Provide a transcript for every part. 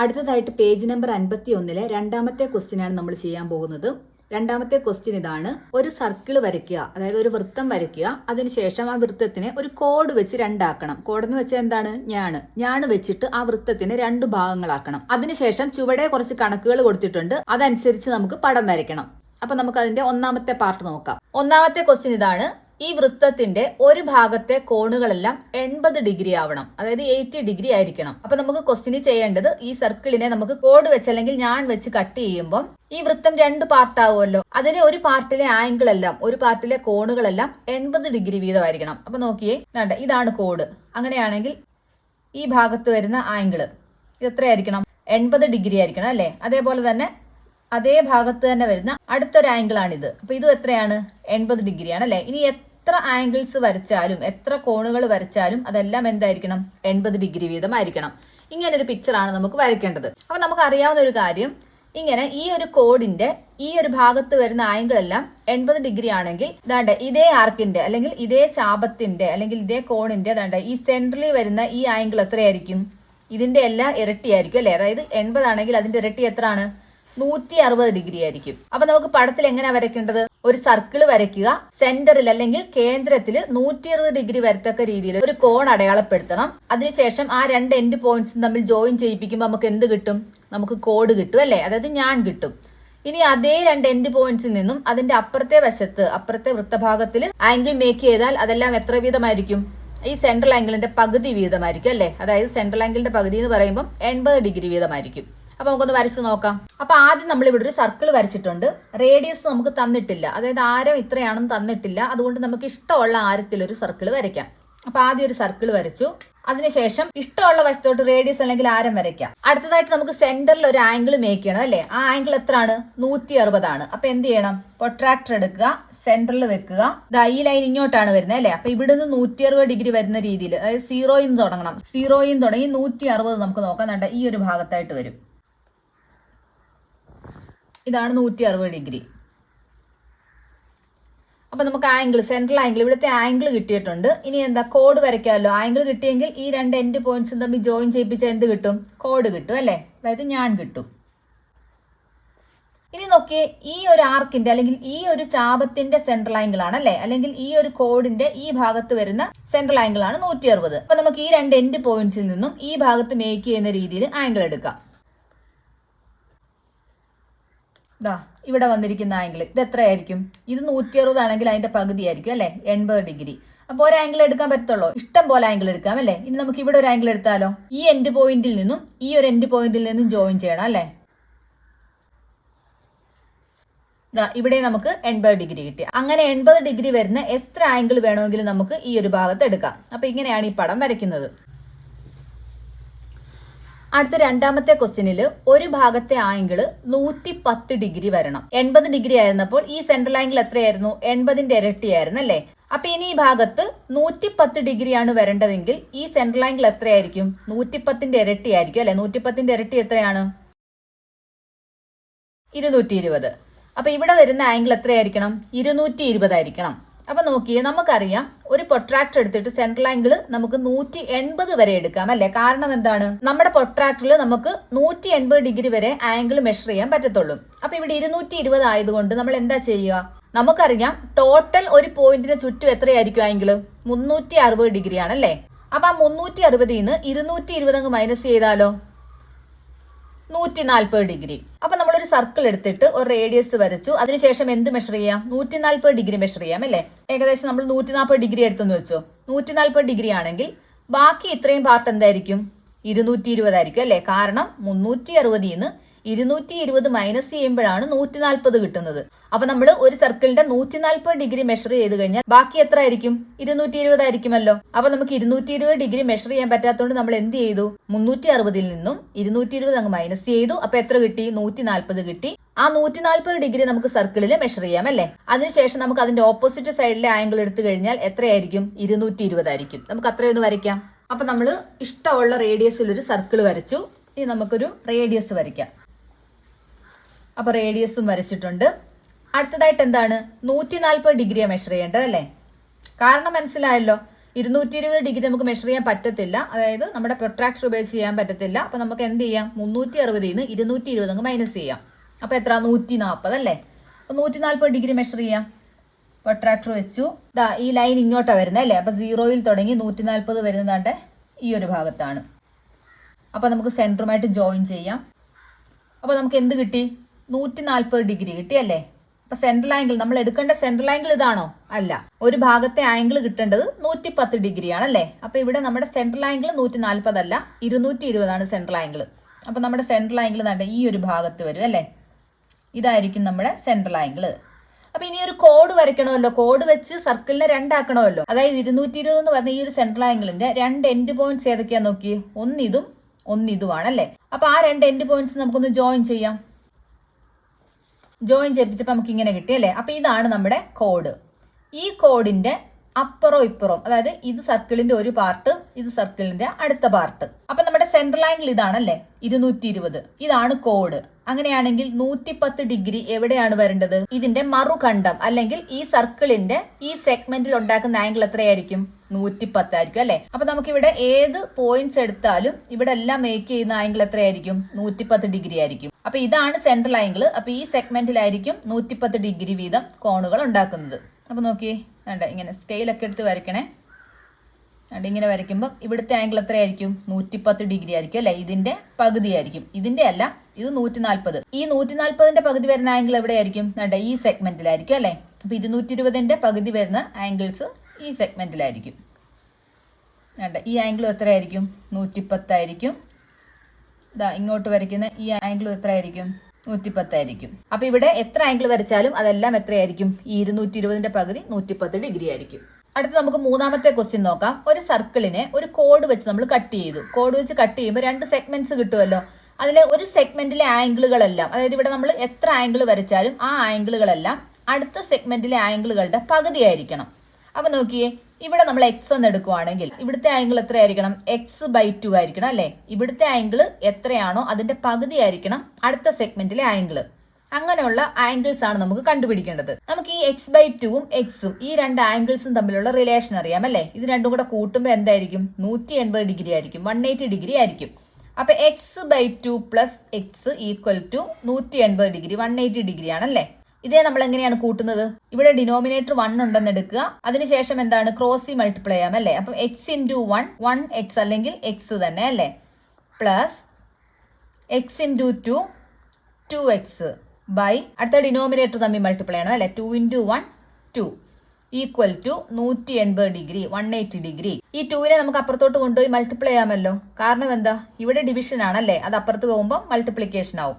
അടുത്തതായിട്ട് page number അൻപത്തി ഒന്നിലെ രണ്ടാമത്തെ ക്വസ്റ്റ്യൻ ആണ് നമ്മൾ ചെയ്യാൻ പോകുന്നത്. രണ്ടാമത്തെ ക്വസ്റ്റ്യൻ ഇതാണ്. ഒരു സർക്കിൾ വരയ്ക്കുക അതായത് ഒരു വൃത്തം വരയ്ക്കുക. അതിനുശേഷം ആ വൃത്തത്തിനെ ഒരു കോഡ് വെച്ച് രണ്ടാക്കണം. കോഡ് എന്ന് വെച്ചാൽ എന്താണ്? ഞാണ്. ഞാണ് വെച്ചിട്ട് ആ വൃത്തത്തിനെ രണ്ട് ഭാഗങ്ങളാക്കണം. അതിനുശേഷം ചുവടെ കുറച്ച് കണക്കുകൾ കൊടുത്തിട്ടുണ്ട്. അതനുസരിച്ച് നമുക്ക് പടം വരയ്ക്കണം. അപ്പൊ നമുക്ക് അതിന്റെ ഒന്നാമത്തെ പാർട്ട് നോക്കാം. ഒന്നാമത്തെ ക്വസ്റ്റ്യൻ ഇതാണ്. ഈ വൃത്തത്തിന്റെ ഒരു ഭാഗത്തെ കോണുകളെല്ലാം എൺപത് ഡിഗ്രി ആവണം. അതായത് എയ്റ്റി ഡിഗ്രി ആയിരിക്കണം. അപ്പൊ നമുക്ക് ക്വസ്റ്റിന് ചെയ്യേണ്ടത് ഈ സർക്കിളിനെ നമുക്ക് കോഡ് വെച്ച് അല്ലെങ്കിൽ ഞാൻ വെച്ച് കട്ട് ചെയ്യുമ്പോൾ ഈ വൃത്തം രണ്ട് പാർട്ട് ആവുമല്ലോ. അതിലെ ഒരു പാർട്ടിലെ ആംഗിൾ എല്ലാം ഒരു പാർട്ടിലെ കോണുകളെല്ലാം എൺപത് ഡിഗ്രി വീതമായിരിക്കണം. അപ്പൊ നോക്കിയേ വേണ്ട ഇതാണ് കോഡ് അങ്ങനെയാണെങ്കിൽ ഈ ഭാഗത്ത് വരുന്ന ആംഗിൾ എത്രയായിരിക്കണം? എൺപത് ഡിഗ്രി ആയിരിക്കണം അല്ലേ? അതേപോലെ തന്നെ അതേ ഭാഗത്ത് തന്നെ വരുന്ന അടുത്തൊരു ആംഗിൾ ആണിത്. അപ്പൊ ഇതും എത്രയാണ്? എൺപത് ഡിഗ്രിയാണ് അല്ലേ? ഇനി എത്ര ആംഗിൾസ് വരച്ചാലും എത്ര കോണുകൾ വരച്ചാലും അതെല്ലാം എന്തായിരിക്കണം? എൺപത് ഡിഗ്രി വീതം ആയിരിക്കണം ഇങ്ങനെ ഒരു പിക്ചറാണ് നമുക്ക് വരയ്ക്കേണ്ടത്. അപ്പൊ നമുക്ക് അറിയാവുന്ന ഒരു കാര്യം ഇങ്ങനെ ഈ ഒരു കോഡിന്റെ ഈ ഒരു ഭാഗത്ത് വരുന്ന ആംഗിൾ എല്ലാം എൺപത് ഡിഗ്രി ആണെങ്കിൽ ദാണ്ട ഇതേ ആർക്കിന്റെ അല്ലെങ്കിൽ ഇതേ ചാപത്തിന്റെ അല്ലെങ്കിൽ ഇതേ കോണിന്റെ ദാണ്ട ഈ സെൻട്രലി വരുന്ന ഈ ആംഗിൾ എത്രയായിരിക്കും? ഇതിന്റെ എല്ലാം ഇരട്ടിയായിരിക്കും അല്ലേ? അതായത് എൺപതാണെങ്കിൽ അതിന്റെ ഇരട്ടി എത്രയാണ്? നൂറ്റി അറുപത് ഡിഗ്രി ആയിരിക്കും. അപ്പൊ നമുക്ക് പടത്തിൽ എങ്ങനെയാ വരയ്ക്കേണ്ടത്? ഒരു സർക്കിൾ വരയ്ക്കുക സെന്ററിൽ അല്ലെങ്കിൽ കേന്ദ്രത്തിൽ നൂറ്റി അറുപത് ഡിഗ്രി വരത്തക്ക രീതിയിൽ ഒരു കോൺ അടയാളപ്പെടുത്തണം. അതിനുശേഷം ആ രണ്ട് എൻഡ് പോയിന്റ്സും തമ്മിൽ ജോയിൻ ചെയ്യിപ്പിക്കുമ്പോൾ നമുക്ക് എന്ത് കിട്ടും? നമുക്ക് കോഡ് കിട്ടും അല്ലേ? അതായത് ഞാൻ കിട്ടും. ഇനി അതേ രണ്ട് എൻഡ് പോയിന്റ്സിൽ നിന്നും അതിന്റെ അപ്പുറത്തെ വശത്ത് അപ്പുറത്തെ വൃത്തഭാഗത്തിൽ ആംഗിൾ മേക്ക് ചെയ്താൽ അതെല്ലാം എത്ര വീതമായിരിക്കും? ഈ സെൻട്രൽ ആംഗിളിന്റെ പകുതി വീതമായിരിക്കും അല്ലേ? അതായത് സെൻട്രൽ ആംഗിളിന്റെ പകുതി എന്ന് പറയുമ്പോൾ എൺപത് ഡിഗ്രി വീതമായിരിക്കും. അപ്പൊ നമുക്കൊന്ന് വരച്ച് നോക്കാം. അപ്പൊ ആദ്യം നമ്മൾ ഇവിടെ ഒരു സർക്കിൾ വരച്ചിട്ടുണ്ട്. റേഡിയസ് നമുക്ക് തന്നിട്ടില്ല. അതായത് ആരം ഇത്രയാണെന്ന് തന്നിട്ടില്ല. അതുകൊണ്ട് നമുക്ക് ഇഷ്ടമുള്ള ആരത്തിൽ ഒരു സർക്കിൾ വരയ്ക്കാം. അപ്പൊ ആദ്യം ഒരു സർക്കിൾ വരച്ചു. അതിനുശേഷം ഇഷ്ടമുള്ള വശത്തോട്ട് റേഡിയസ് അല്ലെങ്കിൽ ആരം വരയ്ക്കാം. അടുത്തതായിട്ട് നമുക്ക് സെന്ററിൽ ഒരു ആംഗിൾ മേക്ക് ചെയ്യണം അല്ലേ? ആ ആംഗിൾ എത്രയാണ്? നൂറ്റി അറുപതാണ് അപ്പൊ എന്ത് ചെയ്യണം? പ്രൊട്രാക്ടർ എടുക്കുക സെന്ററിൽ വെക്കുക. ഈ ലൈൻ ഇങ്ങോട്ടാണ് വരുന്നത് അല്ലേ? അപ്പൊ ഇവിടെ നിന്ന് നൂറ്റി അറുപത് ഡിഗ്രി വരുന്ന രീതിയിൽ അതായത് സീറോയിൽ നിന്ന് തുടങ്ങണം. സീറോയിൽ നിന്ന് തുടങ്ങി നൂറ്റി അറുപത് നമുക്ക് നോക്കാം. ഈ ഒരു ഭാഗത്തായിട്ട് വരും. ഇതാണ് നൂറ്റി അറുപത് ഡിഗ്രി. അപ്പൊ നമുക്ക് ആംഗിൾ സെൻട്രൽ ആംഗിൾ ഇവിടുത്തെ ആംഗിൾ കിട്ടിയിട്ടുണ്ട്. ഇനി എന്താ കോഡ് വരയ്ക്കാമല്ലോ. ആംഗിൾ കിട്ടിയെങ്കിൽ ഈ രണ്ട് എൻഡ് പോയിന്റ്സും തമ്മിൽ ജോയിൻ ചെയ്യിപ്പിച്ച എന്ത് കിട്ടും? കോഡ് കിട്ടും അല്ലേ? അതായത് ഞാൻ കിട്ടും. ഇനി നോക്കിയേ ഈ ഒരു ആർക്കിന്റെ അല്ലെങ്കിൽ ഈ ഒരു ചാപത്തിന്റെ സെൻട്രൽ ആംഗിൾ ആണ് അല്ലേ? അല്ലെങ്കിൽ ഈ ഒരു കോഡിന്റെ ഈ ഭാഗത്ത് വരുന്ന സെൻട്രൽ ആംഗിൾ ആണ് നൂറ്റി അറുപത് അപ്പൊ നമുക്ക് ഈ രണ്ട് എൻഡ് പോയിന്റ്സിൽ നിന്നും ഈ ഭാഗത്ത് മേക്ക് ചെയ്യുന്ന രീതിയിൽ ആംഗിൾ എടുക്കാം. ദാ ഇവിടെ വന്നിരിക്കുന്ന ആംഗിൾ ഇത് എത്രയായിരിക്കും? ഇത് നൂറ്റി അറുപതാണെങ്കിൽ അതിന്റെ പകുതി ആയിരിക്കും അല്ലെ? എൺപത് ഡിഗ്രി. അപ്പോൾ ഒരു ആംഗിൾ എടുക്കാൻ പറ്റത്തുള്ളൂ. ഇഷ്ടം പോലെ ആംഗിൾ എടുക്കാം അല്ലേ? ഇനി നമുക്ക് ഇവിടെ ഒരു ആംഗിൾ എടുത്താലോ? ഈ എൻഡ് പോയിന്റിൽ നിന്നും ഈ ഒരു എൻഡ് പോയിന്റിൽ നിന്നും ജോയിൻ ചെയ്യണം അല്ലേ? ഇവിടെ നമുക്ക് എൺപത് ഡിഗ്രി കിട്ടി. അങ്ങനെ എൺപത് ഡിഗ്രി വരുന്ന എത്ര ആംഗിൾ വേണമെങ്കിലും നമുക്ക് ഈ ഒരു ഭാഗത്ത് എടുക്കാം. അപ്പൊ ഇങ്ങനെയാണ് ഈ പടം വരയ്ക്കുന്നത്. അടുത്ത രണ്ടാമത്തെ ക്വസ്റ്റ്യനിൽ ഒരു ഭാഗത്തെ ആംഗിൾ നൂറ്റി പത്ത് ഡിഗ്രി വരണം. എൺപത് ഡിഗ്രി ആയിരുന്നപ്പോൾ ഈ സെൻട്രൽ ആംഗിൾ എത്രയായിരുന്നു? എൺപതിന്റെ ഇരട്ടിയായിരുന്നു അല്ലേ? അപ്പൊ ഇനി ഈ ഭാഗത്ത് നൂറ്റി പത്ത് ഡിഗ്രിയാണ് വരേണ്ടതെങ്കിൽ ഈ സെൻട്രൽ ആംഗിൾ എത്രയായിരിക്കും? നൂറ്റിപ്പത്തിന്റെ ഇരട്ടി ആയിരിക്കും അല്ലെ? നൂറ്റിപ്പത്തിന്റെ ഇരട്ടി എത്രയാണ്? ഇരുന്നൂറ്റി ഇരുപത് അപ്പൊ ഇവിടെ വരുന്ന ആംഗിൾ എത്രയായിരിക്കണം? ഇരുന്നൂറ്റി ഇരുപതായിരിക്കണം അപ്പൊ നോക്കിയേ നമുക്കറിയാം ഒരു പൊട്രാക്ടർ എടുത്തിട്ട് സെൻട്രൽ ആംഗിൾ നമുക്ക് നൂറ്റി എൺപത് വരെ എടുക്കാം അല്ലെ? കാരണം എന്താണ്? നമ്മുടെ പൊട്രാക്ടറിൽ നമുക്ക് നൂറ്റി എൺപത് ഡിഗ്രി വരെ ആംഗിൾ മെഷർ ചെയ്യാൻ പറ്റത്തുള്ളൂ. അപ്പൊ ഇവിടെ ഇരുന്നൂറ്റി ഇരുപത് ആയതുകൊണ്ട് നമ്മൾ എന്താ ചെയ്യുക? നമുക്കറിയാം ടോട്ടൽ ഒരു പോയിന്റിന് ചുറ്റും എത്രയായിരിക്കും ആംഗിൾ മുന്നൂറ്റി അറുപത് ഡിഗ്രി ആണല്ലേ അപ്പൊ ആ മുന്നൂറ്റി അറുപതിൽ നിന്ന് ഇരുന്നൂറ്റി ഇരുപത് അങ്ങ് മൈനസ് ചെയ്താലോ? നൂറ്റി നാൽപ്പത് ഡിഗ്രി. സർക്കിൾ എടുത്തിട്ട് ഒരു റേഡിയസ് വരച്ചു. അതിനുശേഷം എന്ത് മെഷർ ചെയ്യാം? നൂറ്റി നാൽപ്പത് ഡിഗ്രി മെഷർ ചെയ്യാം അല്ലേ? ഏകദേശം നമ്മൾ നൂറ്റി നാൽപ്പത് ഡിഗ്രി എടുത്തെന്ന് വെച്ചു. നൂറ്റി നാൽപ്പത് ഡിഗ്രി ആണെങ്കിൽ ബാക്കി ഇത്രയും പാർട്ട് എന്തായിരിക്കും? ഇരുന്നൂറ്റി ഇരുപതായിരിക്കും അല്ലേ? കാരണം മുന്നൂറ്റി അറുപതിൽ നിന്ന് ഇരുന്നൂറ്റി ഇരുപത് മൈനസ് ചെയ്യുമ്പോഴാണ് നൂറ്റി നാൽപ്പത് കിട്ടുന്നത്. അപ്പൊ നമ്മൾ ഒരു സർക്കിളിന്റെ നൂറ്റി നാൽപ്പത് ഡിഗ്രി മെഷർ ചെയ്ത് കഴിഞ്ഞാൽ ബാക്കി എത്ര ആയിരിക്കും? ഇരുന്നൂറ്റി ഇരുപത് ആയിരിക്കുമല്ലോ. അപ്പൊ നമുക്ക് ഇരുന്നൂറ്റി ഇരുപത് ഡിഗ്രി മെഷർ ചെയ്യാൻ പറ്റാത്തതുകൊണ്ട് നമ്മൾ എന്ത് ചെയ്തു? മുന്നൂറ്റി അറുപതിൽ നിന്നും ഇരുന്നൂറ്റി ഇരുപത് അങ്ങ് മൈനസ് ചെയ്തു. അപ്പൊ എത്ര കിട്ടി? നൂറ്റി നാൽപ്പത് കിട്ടി. ആ നൂറ്റി നാൽപ്പത് ഡിഗ്രി നമുക്ക് സർക്കിളിൽ മെഷർ ചെയ്യാം അല്ലേ? അതിനുശേഷം നമുക്ക് അതിന്റെ ഓപ്പോസിറ്റ് സൈഡിലെ ആംഗിൾ എടുത്തു കഴിഞ്ഞാൽ എത്രയായിരിക്കും? ഇരുന്നൂറ്റി ഇരുപതായിരിക്കും നമുക്ക് അത്രയൊന്ന് വരയ്ക്കാം. അപ്പൊ നമ്മൾ ഇഷ്ടമുള്ള റേഡിയസിൽ ഒരു സർക്കിൾ വരച്ചു. ഇനി നമുക്കൊരു റേഡിയസ് വരയ്ക്കാം. അപ്പൊ റേഡിയസും വരച്ചിട്ടുണ്ട്. അടുത്തതായിട്ട് എന്താണ്? നൂറ്റി നാൽപ്പത് ഡിഗ്രിയാണ് മെഷർ ചെയ്യേണ്ടത് അല്ലേ? കാരണം മനസ്സിലായല്ലോ ഇരുന്നൂറ്റി ഇരുപത് ഡിഗ്രി നമുക്ക് മെഷർ ചെയ്യാൻ പറ്റത്തില്ല. അതായത് നമ്മുടെ പ്രൊട്രാക്ടർ ഉപയോഗിച്ച് ചെയ്യാൻ പറ്റത്തില്ല. അപ്പൊ നമുക്ക് എന്ത് ചെയ്യാം? മുന്നൂറ്റി അറുപതിൽ നിന്ന് ഇരുന്നൂറ്റി ഇരുപത് അങ്ങ് മൈനസ് ചെയ്യാം. അപ്പൊ എത്ര നൂറ്റി നാൽപ്പത് അല്ലേ? അപ്പൊ നൂറ്റി നാൽപ്പത് ഡിഗ്രി മെഷർ ചെയ്യാം. പ്രൊട്രാക്ടർ വെച്ചു. ദാ ഈ ലൈൻ ഇങ്ങോട്ടാണ് വരുന്നത് അല്ലേ? അപ്പൊ സീറോയിൽ തുടങ്ങി നൂറ്റി നാൽപ്പത് വരുന്നതാണ്ട് ഈ ഒരു ഭാഗത്താണ്. അപ്പൊ നമുക്ക് സെന്ററുമായിട്ട് ജോയിൻ ചെയ്യാം. അപ്പോൾ നമുക്ക് എന്ത് കിട്ടി? നൂറ്റി നാൽപ്പത് ഡിഗ്രി കിട്ടിയല്ലേ? അപ്പൊ സെൻട്രൽ ആംഗിൾ നമ്മൾ എടുക്കേണ്ട സെൻട്രൽ ആംഗിൾ ഇതാണോ? അല്ല. ഒരു ഭാഗത്തെ ആംഗിൾ കിട്ടേണ്ടത് നൂറ്റി പത്ത് ഡിഗ്രി ആണല്ലേ അപ്പൊ ഇവിടെ നമ്മുടെ സെൻട്രൽ ആംഗിൾ നൂറ്റി അല്ല ഇരുന്നൂറ്റി ഇരുപതാണ് സെൻട്രൽ ആംഗിൾ അപ്പൊ നമ്മുടെ സെൻട്രൽ ആംഗിൾ നല്ല ഈ ഒരു ഭാഗത്ത് വരും അല്ലേ? ഇതായിരിക്കും നമ്മുടെ സെൻട്രൽ ആംഗിൾ അപ്പൊ ഇനി ഒരു കോഡ് വരയ്ക്കണമല്ലോ. കോഡ് വെച്ച് സർക്കിളിനെ രണ്ടാക്കണമല്ലോ. അതായത് ഇരുന്നൂറ്റി ഇരുപത് എന്ന് പറഞ്ഞ ഈ ഒരു സെൻട്രൽ ആംഗിളിന്റെ രണ്ട് എൻഡ് പോയിന്റ്സ് ഏതൊക്കെയാ നോക്കി ഒന്നിതും ഒന്നിതുമാണല്ലേ അപ്പൊ ആ രണ്ട് എൻഡ് പോയിന്റ്സ് നമുക്കൊന്ന് ജോയിൻ ചെയ്യാം. ജോയിൻ ചെയ്യിപ്പിച്ചപ്പോൾ നമുക്ക് ഇങ്ങനെ കിട്ടി അല്ലേ? അപ്പോൾ ഇതാണ് നമ്മുടെ കോഡ് ഈ കോഡിന്റെ അപ്പുറം ഇപ്പുറം അതായത് ഇത് സർക്കിളിന്റെ ഒരു പാർട്ട് ഇത് സർക്കിളിന്റെ അടുത്ത പാർട്ട് അപ്പൊ നമ്മുടെ സെൻട്രൽ ആംഗിൾ ഇതാണല്ലേ? ഇരുന്നൂറ്റി ഇരുപത് ഇതാണ് കോഡ് അങ്ങനെയാണെങ്കിൽ നൂറ്റിപ്പത്ത് ഡിഗ്രി എവിടെയാണ് വരേണ്ടത്? ഇതിന്റെ മറുകണ്ഠം അല്ലെങ്കിൽ ഈ സർക്കിളിന്റെ ഈ സെഗ്മെന്റിൽ ഉണ്ടാക്കുന്ന ആംഗിൾ എത്രയായിരിക്കും? നൂറ്റിപ്പത്ത് പത്തായിരിക്കും അല്ലെ? അപ്പൊ നമുക്ക് ഇവിടെ ഏത് പോയിന്റ്സ് എടുത്താലും ഇവിടെ എല്ലാം മേക്ക് ചെയ്യുന്ന ആംഗിൾ എത്രയായിരിക്കും? നൂറ്റിപ്പത്ത് ഡിഗ്രി ആയിരിക്കും. അപ്പൊ ഇതാണ് സെൻട്രൽ ആംഗിൾ അപ്പൊ ഈ സെഗ്മെന്റിലായിരിക്കും നൂറ്റിപ്പത്ത് ഡിഗ്രി വീതം കോണുകൾ ഉണ്ടാക്കുന്നത്. അപ്പൊ നോക്കിയേ വേണ്ട ഇങ്ങനെ സ്കെയിൽ ഒക്കെ എടുത്ത് വരയ്ക്കണേ. അതുകൊണ്ട് ഇങ്ങനെ വരയ്ക്കുമ്പോൾ ഇവിടുത്തെ ആംഗിൾ എത്രയായിരിക്കും? നൂറ്റിപ്പത്ത് ഡിഗ്രി ആയിരിക്കും അല്ലെ? ഇതിന്റെ പകുതി ആയിരിക്കും ഇതിന്റെ അല്ല ഇത് നൂറ്റി നാൽപ്പത് ഈ നൂറ്റി നാൽപ്പതിന്റെ പകുതി വരുന്ന ആംഗിൾ എവിടെയായിരിക്കും? ഈ സെഗ്മെന്റിലായിരിക്കും അല്ലെ? അപ്പൊ ഇരുന്നൂറ്റി ഇരുപതിന്റെ പകുതി വരുന്ന ആംഗിൾസ് ഈ സെഗ്മെന്റിലായിരിക്കും വേണ്ട ഈ ആംഗിൾ എത്രയായിരിക്കും? നൂറ്റിപ്പത്തായിരിക്കും. ഇതാ ഇങ്ങോട്ട് വരയ്ക്കുന്ന ഈ ആംഗിൾ എത്രയായിരിക്കും? നൂറ്റിപ്പത്തായിരിക്കും. അപ്പൊ ഇവിടെ എത്ര ആംഗിൾ വരച്ചാലും അതെല്ലാം എത്രയായിരിക്കും? ഈ ഇരുന്നൂറ്റി ഇരുപതിന്റെ പകുതി നൂറ്റിപ്പത്ത് ഡിഗ്രി ആയിരിക്കും. അടുത്ത് നമുക്ക് മൂന്നാമത്തെ ക്വസ്റ്റ്യൻ നോക്കാം. ഒരു സർക്കിളിനെ ഒരു കോഡ് വെച്ച് നമ്മൾ കട്ട് ചെയ്തു. കോഡ് വെച്ച് കട്ട് ചെയ്യുമ്പോൾ രണ്ട് സെഗ്മെന്റ്സ് കിട്ടുമല്ലോ. അതിലെ ഒരു സെഗ്മെന്റിലെ ആംഗിളുകളെല്ലാം അതായത് ഇവിടെ നമ്മൾ എത്ര ആംഗിൾ വരച്ചാലും ആ ആംഗിളുകളെല്ലാം അടുത്ത സെഗ്മെന്റിലെ ആംഗിളുകളുടെ പകുതി ആയിരിക്കണം അപ്പൊ നോക്കിയേ ഇവിടെ നമ്മൾ എക്സ് എന്ന് എടുക്കുവാണെങ്കിൽ ഇവിടുത്തെ ആംഗിൾ എത്രയായിരിക്കണം? എക്സ് ബൈ ടു ആയിരിക്കണം അല്ലെ? ഇവിടുത്തെ ആംഗിൾ എത്രയാണോ അതിന്റെ പകുതി ആയിരിക്കണം അടുത്ത സെഗ്മെന്റിലെ ആംഗിൾ അങ്ങനെയുള്ള ആംഗിൾസ് ആണ് നമുക്ക് കണ്ടുപിടിക്കേണ്ടത്. നമുക്ക് ഈ എക്സ് ബൈ ടുവും എക്സും ഈ രണ്ട് ആംഗിൾസും തമ്മിലുള്ള റിലേഷൻ അറിയാം അല്ലെ? ഇത് രണ്ടും കൂടെ കൂട്ടുമ്പോൾ എന്തായിരിക്കും? നൂറ്റി എൺപത് ഡിഗ്രി ആയിരിക്കും. വൺ എയ്റ്റി ഡിഗ്രി ആയിരിക്കും. അപ്പൊ X by two plus X equal to നൂറ്റി എൺപത് ഡിഗ്രി വൺ എയ്റ്റി ഡിഗ്രി ആണല്ലേ ഇതേ നമ്മൾ എങ്ങനെയാണ് കൂട്ടുന്നത്? ഇവിടെ ഡിനോമിനേറ്റർ വൺ ഉണ്ടെന്ന് എടുക്കുക. അതിനുശേഷം എന്താണ്? ക്രോസി മൾട്ടിപ്ലൈ ചെയ്യാം അല്ലേ? അപ്പം X into one one X അല്ലെങ്കിൽ എക്സ് തന്നെ അല്ലേ? Plus X into two two X by അടുത്ത ഡിനോമിനേറ്റർ തമ്മിൽ മൾട്ടിപ്ലൈ ചെയ്യണം അല്ലേ? Two into one two equal to നൂറ്റി എൺപത് ഡിഗ്രി വൺ എയ്റ്റി ഡിഗ്രി ഈ ടുവിനെ നമുക്ക് അപ്പുറത്തോട്ട് കൊണ്ടുപോയി മൾട്ടിപ്ലൈ ചെയ്യാമല്ലോ. കാരണം എന്താ? ഇവിടെ ഡിവിഷൻ ആണല്ലേ അത് അപ്പുറത്ത് പോകുമ്പോൾ മൾട്ടിപ്ലിക്കേഷൻ ആവും.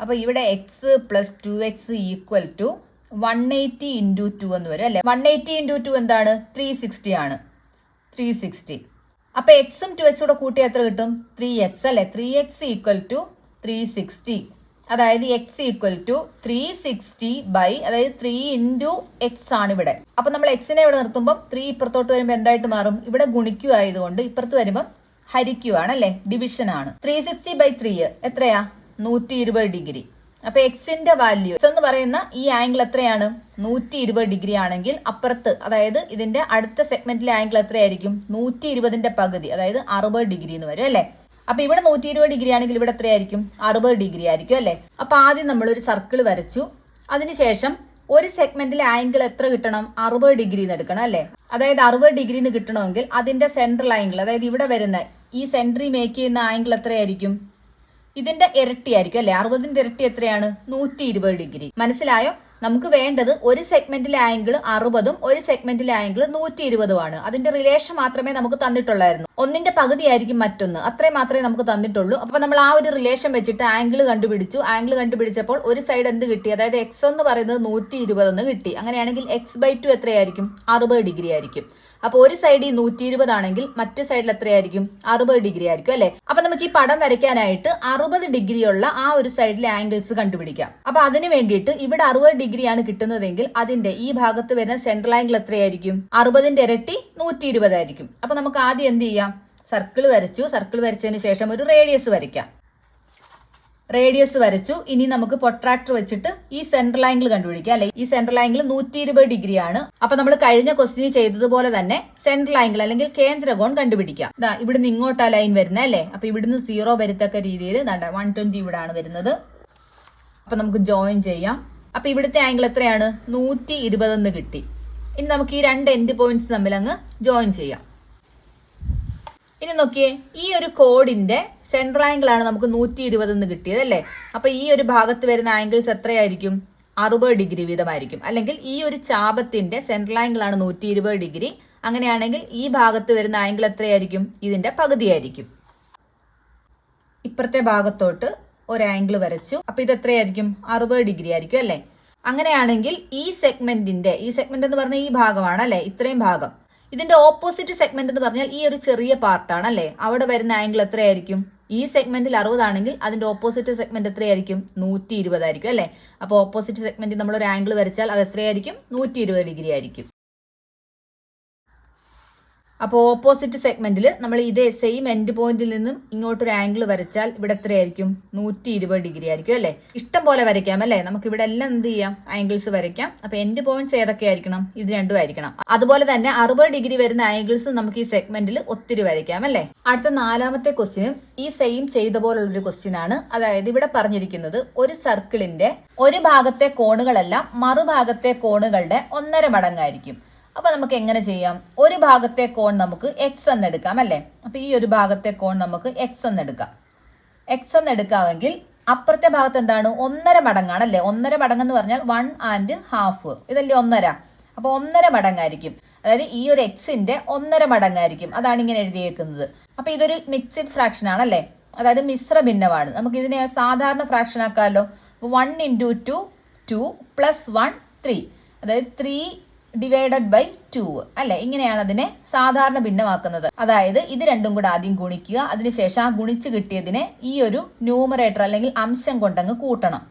അപ്പൊ ഇവിടെ X plus two X equal to one eighty into two എന്ന് വരും അല്ലേ? വൺ എയ്റ്റി ഇന്റു ടു എന്താണ്? ത്രീ സിക്സ്റ്റി ആണ്. ത്രീ സിക്സ്റ്റി അപ്പൊ എക്സും ടു എക്സും കൂടെ കൂട്ടി എത്ര കിട്ടും? ത്രീ എക്സ് അല്ലെ? Three X equal to three sixty അതായത് X equal to three sixty by അതായത് ത്രീ ഇന്റു എക്സ് ആണ് ഇവിടെ. അപ്പൊ നമ്മൾ എക്സിനെ ഇവിടെ നിർത്തുമ്പോൾ ത്രീ ഇപ്പുറത്തോട്ട് വരുമ്പോൾ എന്തായിട്ട് മാറും? ഇവിടെ ഗുണിക്കുവായതുകൊണ്ട് ഇപ്പുറത്ത് വരുമ്പോൾ ഹരിക്കുവാണ് അല്ലെ? ഡിവിഷൻ ആണ്. ത്രീ സിക്സ്റ്റി ബൈ ത്രീ എത്രയാ? നൂറ്റി ഇരുപത് ഡിഗ്രി. അപ്പൊ എക്സിന്റെ വാല്യൂ എക്സ് എന്ന് പറയുന്ന ഈ ആംഗിൾ എത്രയാണ്? നൂറ്റി ഇരുപത് ഡിഗ്രി ആണെങ്കിൽ അപ്പുറത്ത് അതായത് ഇതിന്റെ അടുത്ത സെഗ്മെന്റിലെ ആംഗിൾ എത്രയായിരിക്കും? നൂറ്റി ഇരുപതിന്റെ പകുതി അതായത് അറുപത് ഡിഗ്രി എന്ന് വരും അല്ലെ? അപ്പൊ ഇവിടെ നൂറ്റി ഇരുപത് ഡിഗ്രി ആണെങ്കിൽ ഇവിടെ എത്രയായിരിക്കും? അറുപത് ഡിഗ്രി ആയിരിക്കും അല്ലെ? അപ്പൊ ആദ്യം നമ്മൾ ഒരു സർക്കിൾ വരച്ചു അതിനുശേഷം ഒരു സെഗ്മെന്റിലെ ആംഗിൾ എത്ര കിട്ടണം? അറുപത് ഡിഗ്രി എന്ന് എടുക്കണം അല്ലെ? അതായത് അറുപത് ഡിഗ്രി എന്ന് കിട്ടണമെങ്കിൽ അതിന്റെ സെൻട്രൽ ആംഗിൾ അതായത് ഇവിടെ വരുന്ന ഈ സെൻട്രി മേക്ക് ചെയ്യുന്ന ആംഗിൾ എത്രയായിരിക്കും? ഇതിന്റെ ഇരട്ടിയായിരിക്കും അല്ലെ? അറുപതിന്റെ ഇരട്ടി എത്രയാണ്? നൂറ്റി ഇരുപത് ഡിഗ്രി. മനസ്സിലായോ? നമുക്ക് വേണ്ടത് ഒരു സെഗ്മെന്റിലെ ആംഗിൾ അറുപതും ഒരു സെഗ്മെന്റിലെ ആംഗിൾ നൂറ്റി ഇരുപതുമാണ് അതിന്റെ റിലേഷൻ മാത്രമേ നമുക്ക് തന്നിട്ടുള്ളായിരുന്നു. ഒന്നിന്റെ പകുതിയായിരിക്കും മറ്റൊന്ന്. അത്രയും മാത്രമേ നമുക്ക് തന്നിട്ടുള്ളൂ. അപ്പൊ നമ്മൾ ആ ഒരു റിലേഷൻ വെച്ചിട്ട് ആംഗിൾ കണ്ടുപിടിച്ചു. ആംഗിൾ കണ്ടുപിടിച്ചപ്പോൾ ഒരു സൈഡ് എന്ത് കിട്ടി? അതായത് എക്സ് എന്ന് പറയുന്നത് നൂറ്റി ഇരുപതെന്ന് കിട്ടി. അങ്ങനെയാണെങ്കിൽ എക്സ് ബൈ ടു എത്രയായിരിക്കും? അറുപത് ഡിഗ്രി ആയിരിക്കും. അപ്പൊ ഒരു സൈഡിൽ നൂറ്റി ഇരുപതാണെങ്കിൽ മറ്റു സൈഡിൽ എത്രയായിരിക്കും? അറുപത് ഡിഗ്രി ആയിരിക്കും അല്ലെ? അപ്പൊ നമുക്ക് ഈ പടം വരയ്ക്കാനായിട്ട് അറുപത് ഡിഗ്രിയുള്ള ആ ഒരു സൈഡിലെ ആംഗിൾസ് കണ്ടുപിടിക്കാം. അപ്പൊ അതിന് വേണ്ടിയിട്ട് ഇവിടെ അറുപത് ഡിഗ്രിയാണ് കിട്ടുന്നതെങ്കിൽ അതിന്റെ ഈ ഭാഗത്ത് വരുന്ന സെൻട്രൽ ആംഗിൾ എത്രയായിരിക്കും? അറുപതിന്റെ ഇരട്ടി നൂറ്റി ഇരുപതായിരിക്കും അപ്പൊ നമുക്ക് ആദ്യം എന്ത് ചെയ്യാം? സർക്കിൾ വരച്ചു. സർക്കിൾ വരച്ചതിന് ശേഷം ഒരു റേഡിയസ് വരയ്ക്കാം. റേഡിയസ് വരച്ചു. ഇനി നമുക്ക് പൊട്രാക്ടർ വെച്ചിട്ട് ഈ സെൻട്രൽ ആംഗിൾ കണ്ടുപിടിക്കാം. അല്ലെ ഈ സെൻട്രൽ ആംഗിൾ നൂറ്റി ഇരുപത് ഡിഗ്രി ആണ് അപ്പൊ നമ്മൾ കഴിഞ്ഞ ക്വസ്റ്റിന് ചെയ്തതുപോലെ തന്നെ സെൻട്രൽ ആംഗിൾ അല്ലെങ്കിൽ കേന്ദ്രകോൺ കണ്ടുപിടിക്കാം. ദാ ഇവിടുന്ന് ഇങ്ങോട്ടാ ലൈൻ വരുന്നത് അല്ലേ? അപ്പൊ ഇവിടുന്ന് സീറോ വരത്തക്ക രീതിയിൽ വൺ ട്വന്റി ഇവിടെ ആണ് വരുന്നത്. അപ്പൊ നമുക്ക് ജോയിൻ ചെയ്യാം. അപ്പൊ ഇവിടുത്തെ ആംഗിൾ എത്രയാണ്? നൂറ്റി ഇരുപതെന്ന് കിട്ടി. ഇനി നമുക്ക് ഈ രണ്ട് എൻഡ് പോയിന്റ്സ് തമ്മിൽ അങ്ങ് ജോയിൻ ചെയ്യാം. ഇനി നോക്കിയേ ഈ ഒരു കോഡിന്റെ സെൻട്രൽ ആണ് നമുക്ക് നൂറ്റി ഇരുപത് എന്ന് കിട്ടിയത് അല്ലേ? അപ്പൊ ഈ ഒരു ഭാഗത്ത് വരുന്ന ആംഗിൾസ് എത്രയായിരിക്കും? അറുപത് ഡിഗ്രി വീതമായിരിക്കും. അല്ലെങ്കിൽ ഈ ഒരു ചാപത്തിന്റെ സെൻട്രൽ ആണ് നൂറ്റി ഇരുപത് ഡിഗ്രി. അങ്ങനെയാണെങ്കിൽ ഈ ഭാഗത്ത് വരുന്ന ആംഗിൾ എത്രയായിരിക്കും? ഇതിന്റെ പകുതിയായിരിക്കും. ഇപ്പുറത്തെ ഭാഗത്തോട്ട് ഒരു ആംഗിൾ വരച്ചു. അപ്പൊ ഇത് എത്രയായിരിക്കും? അറുപത് ഡിഗ്രി ആയിരിക്കും അല്ലേ? അങ്ങനെയാണെങ്കിൽ ഈ സെഗ്മെന്റിന്റെ ഈ സെഗ്മെന്റ് എന്ന് പറഞ്ഞ ഈ ഭാഗമാണ് അല്ലെ? ഇത്രയും ഭാഗം. ഇതിന്റെ ഓപ്പോസിറ്റ് സെഗ്മെന്റ് എന്ന് പറഞ്ഞാൽ ഈ ഒരു ചെറിയ പാർട്ടാണ് അല്ലെ? അവിടെ വരുന്ന ആംഗിൾ എത്രയായിരിക്കും? ഈ സെഗ്മെന്റിൽ അറുപതാണെങ്കിൽ അതിന്റെ ഓപ്പോസിറ്റ് സെഗ്മെന്റ് എത്രയായിരിക്കും? നൂറ്റി ഇരുപതായിരിക്കും അല്ലേ? അപ്പോൾ ഓപ്പോസിറ്റ് സെഗ്മെന്റിൽ നമ്മൾ ഒരു ആംഗിൾ വരച്ചാൽ അത് എത്രയായിരിക്കും? നൂറ്റി ഇരുപത് ഡിഗ്രി ആയിരിക്കും. അപ്പോൾ ഓപ്പോസിറ്റ് സെഗ്മെന്റിൽ നമ്മൾ ഇതേ സെയിം എൻഡ് പോയിന്റിൽ നിന്നും ഇങ്ങോട്ടൊരു ആംഗിൾ വരച്ചാൽ ഇവിടെ എത്രയായിരിക്കും? നൂറ്റി ഇരുപത് ഡിഗ്രി ആയിരിക്കും അല്ലേ? ഇഷ്ടം പോലെ വരയ്ക്കാം അല്ലേ? നമുക്ക് ഇവിടെ എല്ലാം എന്ത് ചെയ്യാം? ആംഗിൾസ് വരയ്ക്കാം. അപ്പോൾ എൻഡ് പോയിന്റ്സ് ഏതൊക്കെ ആയിരിക്കണം? ഇത് രണ്ടും ആയിരിക്കണം. അതുപോലെ തന്നെ അറുപത് ഡിഗ്രി വരുന്ന ആംഗിൾസ് നമുക്ക് ഈ സെഗ്മെന്റിൽ ഒത്തിരി വരയ്ക്കാം അല്ലേ? അടുത്ത നാലാമത്തെ ക്വസ്റ്റ്യനും ഈ സെയിം ചെയ്ത പോലുള്ളൊരു ക്വസ്റ്റ്യൻ ആണ്. അതായത് ഇവിടെ പറഞ്ഞിരിക്കുന്നത് ഒരു സർക്കിളിന്റെ ഒരു ഭാഗത്തെ കോണുകളെല്ലാം മറുഭാഗത്തെ കോണുകളുടെ ഒന്നര മടങ്ങായിരിക്കും. അപ്പൊ നമുക്ക് എങ്ങനെ ചെയ്യാം? ഒരു ഭാഗത്തെ കോൺ നമുക്ക് എക്സ് എന്ന് എടുക്കാം അല്ലേ? അപ്പൊ ഈ ഒരു ഭാഗത്തെ കോൺ നമുക്ക് എക്സ് എന്ന് എടുക്കാം. എക്സ് എന്ന് എടുക്കാമെങ്കിൽ അപ്പുറത്തെ ഭാഗത്ത് എന്താണ്? ഒന്നര മടങ്ങാണ് അല്ലേ? ഒന്നര മടങ്ങ് എന്ന് പറഞ്ഞാൽ വൺ ആൻഡ് ഹാഫ് ഇതല്ലേ ഒന്നര? അപ്പൊ ഒന്നര മടങ്ങായിരിക്കും. അതായത് ഈ ഒരു എക്സിന്റെ ഒന്നര മടങ്ങായിരിക്കും. അതാണ് ഇങ്ങനെ എഴുതിയേക്കുന്നത്. അപ്പൊ ഇതൊരു മിക്സഡ് ഫ്രാക്ഷൻ ആണല്ലേ അതായത് മിശ്ര ഭിന്നമാണ്. നമുക്ക് ഇതിനെ സാധാരണ fraction ആക്കാമല്ലോ. One into two two plus one three അതായത് ത്രീ ഡിവൈഡഡ് ബൈ ടു അല്ലെ? ഇങ്ങനെയാണ് അതിനെ സാധാരണ ഭിന്നമാക്കുന്നത്. അതായത് ഇത് രണ്ടും കൂടെ ആദ്യം ഗുണിക്കുക അതിനുശേഷം ആ ഗുണിച്ച് കിട്ടിയതിനെ ഈ ഒരു ന്യൂമറേറ്റർ അല്ലെങ്കിൽ അംശം കൊണ്ടങ്ങ് കൂട്ടണം.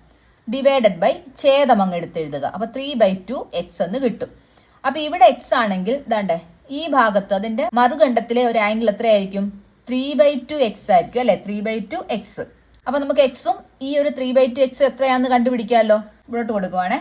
ഡിവൈഡഡ് ബൈ ഛേദം അങ്ങ് എടുത്തെഴുതുക. അപ്പൊ ത്രീ ബൈ ടു എക്സ് എന്ന് കിട്ടും. അപ്പൊ ഇവിടെ എക്സ് ആണെങ്കിൽ ദാണ്ടേ ഈ ഭാഗത്ത് അതിന്റെ മറുകണ്ഠത്തിലെ ഒരു ആംഗിൾ എത്രയായിരിക്കും? ത്രീ ബൈ ടു എക്സ് ആയിരിക്കും അല്ലെ? ത്രീ ബൈ ടു എക്സ് അപ്പൊ നമുക്ക് എക്സും ഈ ഒരു ത്രീ ബൈ ടു എക്സ് എത്രയാണെന്ന് കണ്ടുപിടിക്കാമല്ലോ. ഇവിടോട്ട് കൊടുക്കുവാണേ.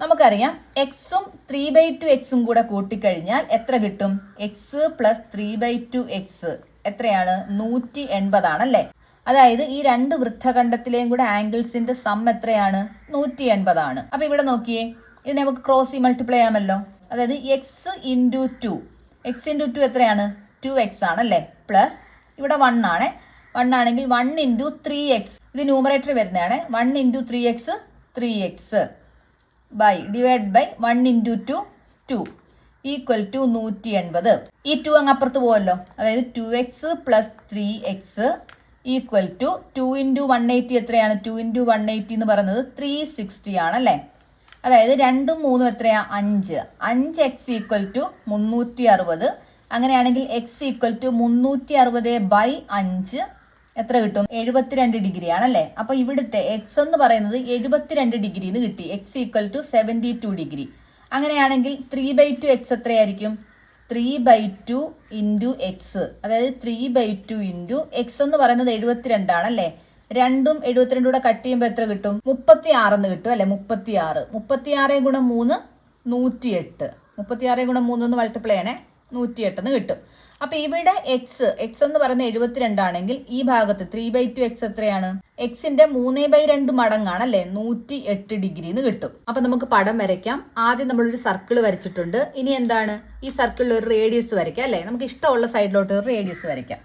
നമുക്കറിയാം എക്സും ത്രീ ബൈ ടു എക്സും കൂടെ കൂട്ടിക്കഴിഞ്ഞാൽ എത്ര കിട്ടും? X plus three by two X എത്രയാണ്? നൂറ്റി എൺപതാണല്ലേ? അതായത് ഈ രണ്ട് വൃത്തഖണ്ഡത്തിലെയും കൂടെ ആംഗിൾസിന്റെ സം എത്രയാണ്? നൂറ്റി എൺപതാണ്. അപ്പൊ ഇവിടെ നോക്കിയേ ഇത് നമുക്ക് ക്രോസ് മൾട്ടിപ്ലൈ ചെയ്യാമല്ലോ. അതായത് X into two X into two എത്രയാണ്? ടു എക്സ് ആണല്ലേ? പ്ലസ് ഇവിടെ വൺ ആണ്. വൺ ആണെങ്കിൽ വൺ ഇന്റു ത്രീ എക്സ് ഇത് ന്യൂമറേറ്റർ വരുന്നതാണ്. One into three X three X by divide by one into two two equal to നൂറ്റി എൺപത് ഈ ടു അങ്ങ് അപ്പുറത്ത് പോകുമല്ലോ അതായത് two X plus three X equal to two into one eighty എത്രയാണ്? ടു ഇന്റു വൺ എയ്റ്റി എന്ന് പറയുന്നത് ത്രീ സിക്സ്റ്റി ആണല്ലേ അതായത് രണ്ടും മൂന്നും എത്രയാ? അഞ്ച്. അഞ്ച് എക്സ് ഈക്വൽ ടു മുന്നൂറ്റി അറുപത് അങ്ങനെയാണെങ്കിൽ എക്സ് ഈക്വൽ ടു മുന്നൂറ്റി അറുപത് ബൈ അഞ്ച് എത്ര കിട്ടും? എഴുപത്തിരണ്ട് ഡിഗ്രി ആണല്ലേ? അപ്പൊ ഇവിടുത്തെ എക്സ് എന്ന് പറയുന്നത് എഴുപത്തിരണ്ട് ഡിഗ്രി എന്ന് കിട്ടി. X equal to seventy two degree. അങ്ങനെയാണെങ്കിൽ ത്രീ ബൈ ടു എക്സ് എത്രയായിരിക്കും? Three by two into X അതായത് three by two into X എന്ന് പറയുന്നത് എഴുപത്തിരണ്ടാണല്ലേ രണ്ടും എഴുപത്തിരണ്ടും കൂടെ കട്ട് ചെയ്യുമ്പോൾ എത്ര കിട്ടും? മുപ്പത്തി എന്ന് കിട്ടും അല്ലെ? മുപ്പത്തി ആറ് മുപ്പത്തി ആറ് ഗുണം മൂന്ന് നൂറ്റി എട്ട് മുപ്പത്തി ആറ് ഗുണം മൂന്ന് മൾട്ടിപ്ലൈ ചെയ്യണേ നൂറ്റി എട്ടെന്ന് കിട്ടും. അപ്പൊ ഇവിടെ എക്സ് എക്സ് എന്ന് പറയുന്ന എഴുപത്തിരണ്ടാണെങ്കിൽ ഈ ഭാഗത്ത് ത്രീ ബൈ ടു എക്സ് എത്രയാണ്? എക്സിന്റെ മൂന്ന് ബൈ രണ്ട് മടങ്ങാണ് അല്ലെ? നൂറ്റി എട്ട് ഡിഗ്രി എന്ന് കിട്ടും. അപ്പൊ നമുക്ക് പടം വരയ്ക്കാം. ആദ്യം നമ്മളൊരു സർക്കിൾ വരച്ചിട്ടുണ്ട്. ഇനി എന്താണ്? ഈ സർക്കിളിൽ ഒരു റേഡിയസ് വരയ്ക്കാം അല്ലെ? നമുക്ക് ഇഷ്ടമുള്ള സൈഡിലോട്ട് ഒരു റേഡിയസ് വരയ്ക്കാം.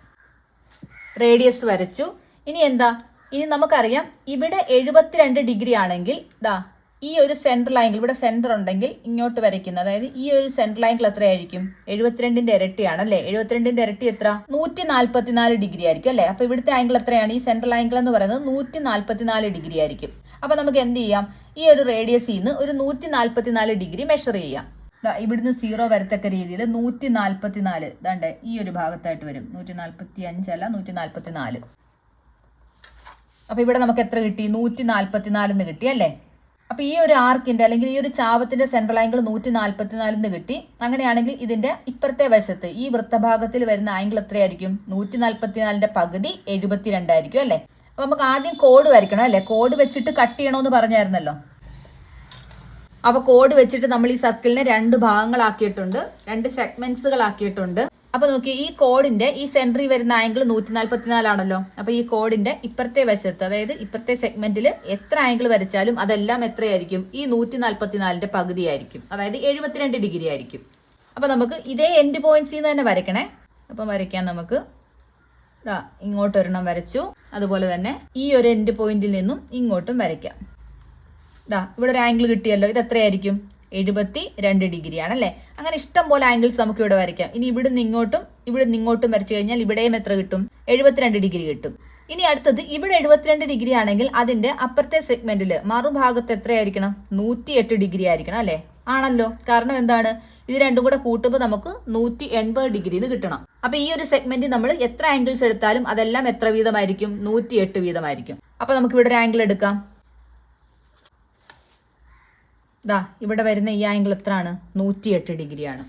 റേഡിയസ് വരച്ചു. ഇനി എന്താ? ഇനി നമുക്കറിയാം ഇവിടെ എഴുപത്തിരണ്ട് ഡിഗ്രി ആണെങ്കിൽ ദാ ഈ ഒരു സെൻട്രൽ ആംഗിൾ ഇവിടെ സെന്റർ ഉണ്ടെങ്കിൽ ഇങ്ങോട്ട് വരയ്ക്കുന്നത് അതായത് ഈ ഒരു സെൻട്രൽ ആംഗിൾ എത്രയായിരിക്കും? എഴുപത്തിരണ്ടിന്റെ ഇരട്ടിയാണ് അല്ലേ? എഴുപത്തിരണ്ടിന്റെ ഇരട്ടി എത്ര? നൂറ്റി നാല്പത്തിനാല് ഡിഗ്രി ആയിരിക്കും അല്ലേ? അപ്പോൾ ഇവിടുത്തെ ആംഗിൾ എത്രയാണ്? ഈ സെൻട്രൽ ആംഗിൾ എന്ന് പറയുന്നത് നൂറ്റി നാല്പത്തിനാല് ഡിഗ്രി ആയിരിക്കും. അപ്പോൾ നമുക്ക് എന്ത് ചെയ്യാം? ഈ ഒരു റേഡിയസിൽ നിന്ന് ഒരു നൂറ്റി നാല്പത്തിനാല് ഡിഗ്രി മെഷർ ചെയ്യാം. ഇവിടുന്ന് സീറോ വരത്തക്ക രീതിയിൽ നൂറ്റി നാല്പത്തിനാല് ഇതാണ്ട് ഈ ഒരു ഭാഗത്തായിട്ട് വരും. നൂറ്റി നാല്പത്തി അഞ്ചല്ല നൂറ്റി നാല്പത്തി നാല് അപ്പൊ ഇവിടെ നമുക്ക് എത്ര കിട്ടി? നൂറ്റി നാല്പത്തിനാലിന്ന് കിട്ടി അല്ലേ? അപ്പൊ ഈ ഒരു ആർക്കിന്റെ അല്ലെങ്കിൽ ഈ ഒരു ചാപത്തിന്റെ സെൻട്രൽ ആംഗിൾ നൂറ്റി നാല്പത്തിനാലിന്ന് കിട്ടി. അങ്ങനെയാണെങ്കിൽ ഇതിന്റെ ഇപ്പുറത്തെ വശത്ത് ഈ വൃത്തഭാഗത്തിൽ വരുന്ന ആംഗിൾ എത്രയായിരിക്കും? നൂറ്റി നാല്പത്തിനാലിന്റെ പകുതി എഴുപത്തിരണ്ടായിരിക്കും അല്ലേ? അപ്പൊ നമുക്ക് ആദ്യം കോഡ് വരയ്ക്കണം അല്ലേ? കോഡ് വെച്ചിട്ട് കട്ട് ചെയ്യണമെന്ന് പറഞ്ഞായിരുന്നല്ലോ. അപ്പൊ കോഡ് വെച്ചിട്ട് നമ്മൾ ഈ സർക്കിളിനെ രണ്ട് ഭാഗങ്ങളാക്കിയിട്ടുണ്ട്. രണ്ട് സെഗ്മെന്റ്സുകളാക്കിയിട്ടുണ്ട് അപ്പൊ നോക്കി ഈ കോഡിന്റെ ഈ സെന്ററിൽ വരുന്ന ആംഗിൾ നൂറ്റി നാല്പത്തിനാലാണല്ലോ അപ്പൊ ഈ കോഡിന്റെ ഇപ്പുറത്തെ വശത്ത് അതായത് ഇപ്പുറത്തെ സെഗ്മെന്റിൽ എത്ര ആംഗിൾ വരച്ചാലും അതെല്ലാം എത്രയായിരിക്കും? ഈ നൂറ്റി നാല്പത്തിനാലിന്റെ പകുതിയായിരിക്കും. അതായത് എഴുപത്തിരണ്ട് ഡിഗ്രി ആയിരിക്കും. അപ്പൊ നമുക്ക് ഇതേ എൻഡ് പോയിന്റ്സിൽ നിന്ന് തന്നെ വരയ്ക്കണേ. അപ്പം വരയ്ക്കാൻ നമുക്ക്. ഇതാ ഇങ്ങോട്ട് ഒരെണ്ണം വരച്ചു. അതുപോലെ തന്നെ ഈ ഒരു എൻഡ് പോയിന്റിൽ നിന്നും ഇങ്ങോട്ടും വരയ്ക്കാം. ഇതാ ഇവിടെ ഒരു ആംഗിൾ കിട്ടിയല്ലോ. ഇത് എത്രയായിരിക്കും? എഴുപത്തി രണ്ട് ഡിഗ്രി അല്ലേ അങ്ങനെ ഇഷ്ടം പോലെ ആംഗിൾസ് നമുക്ക് ഇവിടെ വരയ്ക്കാം. ഇനി ഇവിടുന്ന് ഇങ്ങോട്ടും ഇവിടുന്ന് ഇങ്ങോട്ടും വരച്ചു കഴിഞ്ഞാൽ ഇവിടെയും എത്ര കിട്ടും? എഴുപത്തിരണ്ട് ഡിഗ്രി കിട്ടും. ഇനി അടുത്തത് ഇവിടെ എഴുപത്തിരണ്ട് ഡിഗ്രി ആണെങ്കിൽ അതിന്റെ അപ്പുറത്തെ സെഗ്മെന്റിൽ മറുഭാഗത്ത് എത്രയായിരിക്കണം? നൂറ്റിയെട്ട് ഡിഗ്രി ആയിരിക്കണം അല്ലേ? ആണല്ലോ. കാരണം എന്താണ്? ഇത് രണ്ടും കൂടെ കൂട്ടുമ്പോൾ നമുക്ക് നൂറ്റി എൺപത് ഡിഗ്രി ഇത് കിട്ടണം. അപ്പൊ ഈ ഒരു സെഗ്മെന്റ് നമ്മൾ എത്ര ആംഗിൾസ് എടുത്താലും അതെല്ലാം എത്ര വീതമായിരിക്കും? നൂറ്റിയെട്ട് വീതമായിരിക്കും. അപ്പൊ നമുക്ക് ഇവിടെ ഒരു ആംഗിൾ എടുക്കാം. ദാ ഇവിടെ വരുന്ന ഈ ആംഗിൾ എത്രയാണ്? നൂറ്റിയെട്ട് ഡിഗ്രിയാണ്.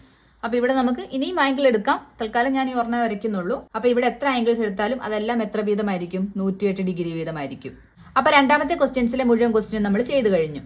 അപ്പോൾ ഇവിടെ നമുക്ക് ഇനിയും ആംഗിൾ എടുക്കാം. തൽക്കാലം ഞാൻ ഈ ഓർമ്മ വരയ്ക്കുന്നുള്ളൂ. അപ്പോൾ ഇവിടെ എത്ര ആംഗിൾസ് എടുത്താലും അതെല്ലാം എത്ര വീതമായിരിക്കും? നൂറ്റിയെട്ട് ഡിഗ്രി വീതമായിരിക്കും. അപ്പോൾ രണ്ടാമത്തെ ക്വസ്റ്റ്യൻസിലെ മുഴുവൻ ക്വസ്റ്റ്യൻ നമ്മൾ ചെയ്തു കഴിഞ്ഞു.